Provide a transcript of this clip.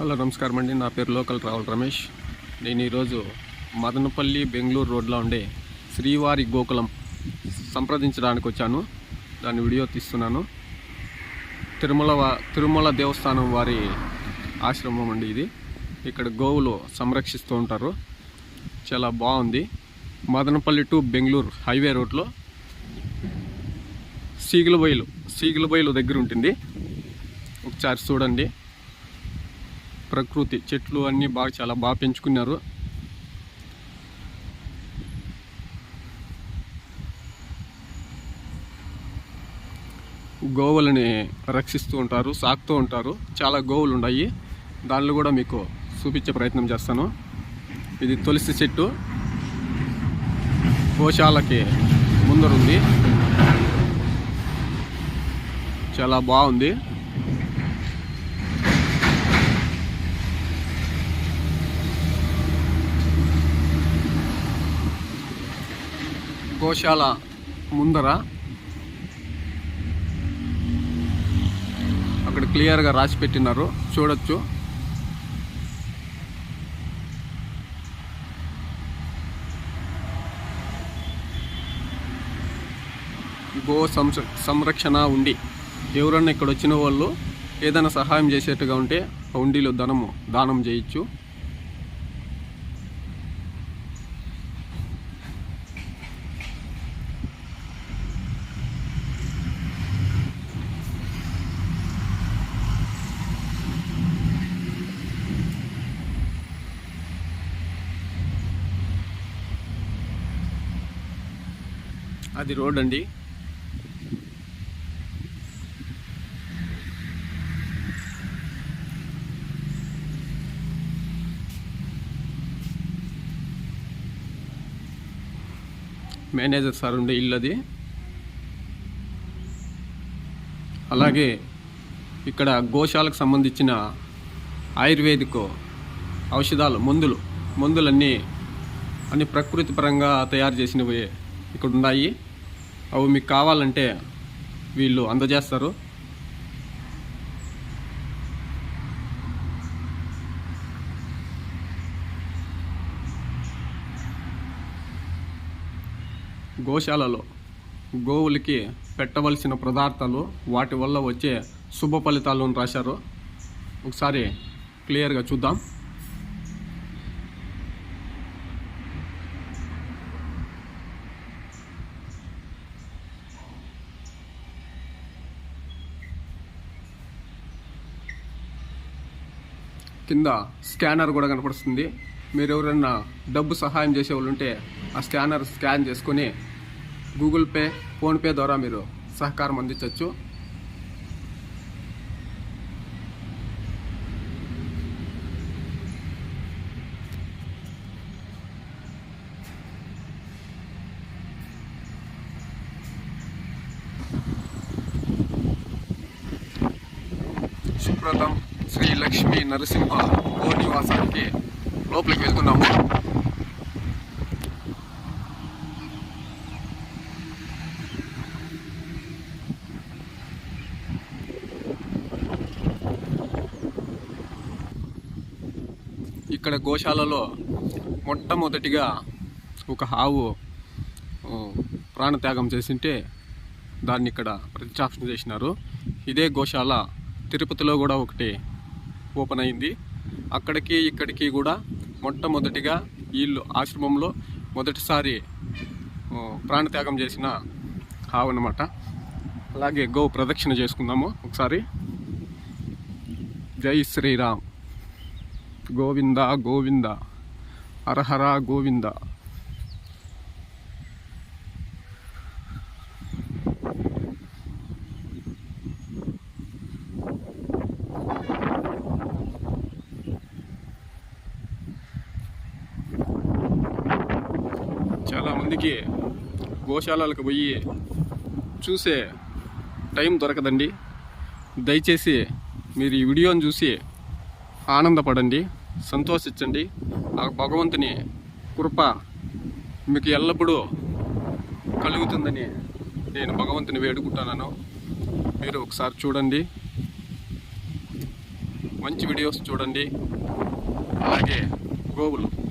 Hello నమస్కారం అండి. నా పేరు లోకల్ రావుల్ రమేష్. నేను ఈరోజు మదనపల్లి బెంగళూరు రోడ్లో ఉండే శ్రీవారి గోకులం సంప్రదించడానికి వచ్చాను. దాని వీడియో తీస్తున్నాను. తిరుమల తిరుమల దేవస్థానం వారి ఆశ్రమం అండి ఇది. ఇక్కడ గోవులు సంరక్షిస్తూ ఉంటారు. చాలా బాగుంది. మదనపల్లి టు బెంగళూరు హైవే రోడ్లో సీగులబయలు సీగులబయలు దగ్గర ఉంటుంది. ఒకసారి చూడండి. ప్రకృతి చెట్లు అన్నీ బాగా చాలా బాగా పెంచుకున్నారు. గోవులని రక్షిస్తూ ఉంటారు సాకుతూ ఉంటారు. చాలా గోవులు ఉన్నాయి. దానిలో కూడా మీకు చూపించే ప్రయత్నం చేస్తాను. ఇది తులసి చెట్టు. గోశాలకి ముందరుంది. చాలా బాగుంది. గోశాల ముందర. అక్కడ క్లియర్గా రాసి పెట్టినారు. చూడొచ్చు. గో సంర సంరక్షణ ఉండి. ఎవరన్నా ఇక్కడ వచ్చిన వాళ్ళు ఏదైనా సహాయం చేసేట్టుగా ఉంటే ఆ ఉండిలో ధనము దానం చేయొచ్చు. అది రోడ్ అండి. మేనేజర్ సార్ ఉండే ఇల్లు అది. అలాగే ఇక్కడ గోశాలకు సంబంధించిన ఆయుర్వేదిక్ ఔషధాలు మందులు మందులన్నీ అన్ని ప్రకృతి పరంగా తయారు చేసినవి ఇక్కడ ఉన్నాయి. అవి మీకు కావాలంటే వీళ్ళు అందజేస్తారు. గోశాలలో గోవులకి పెట్టవలసిన పదార్థాలు వాటి వల్ల వచ్చే శుభ ఫలితాలు రాశారు. ఒకసారి క్లియర్గా చూద్దాం. కింద స్కానర్ కూడా కనపడుతుంది. మీరు ఎవరైనా డబ్బు సహాయం చేసే వాళ్ళు ఉంటే ఆ స్కానర్ స్కాన్ చేసుకొని గూగుల్ పే ఫోన్పే ద్వారా మీరు సహకారం అందించవచ్చు శుభ్రతం శ్రీ లక్ష్మీ నరసింహ గో నివాసానికి లోపలికి వెళ్తున్నాము. ఇక్కడ గోశాలలో మొట్టమొదటిగా ఒక ఆవు ప్రాణత్యాగం చేసింటే దాన్ని ఇక్కడ ప్రతిష్టాపన చేసినారు. ఇదే గోశాల తిరుపతిలో కూడా ఒకటి. ఓపెన్ అయింది అక్కడికి ఇక్కడికి కూడా మొట్టమొదటిగా వీళ్ళు ఆశ్రమంలో మొదటిసారి ప్రాణత్యాగం చేసిన ఆవు అనమాట అలాగే గో ప్రదక్షిణ చేసుకుందాము ఒకసారి. జై శ్రీరామ్. గోవింద గోవింద. హరహర గోవింద చాలా మందికి గోశాలలకు పోయి చూసే టైం దొరకదండి. దయచేసి మీరు ఈ వీడియోని చూసి ఆనందపడండి సంతోషించండి. ఆ భగవంతుని కృప మీకు ఎల్లప్పుడూ కలుగుతుందని నేను భగవంతుని వేడుకుంటున్నాను. మీరు ఒకసారి చూడండి. మంచి వీడియోస్ చూడండి. అలాగే గోవులు.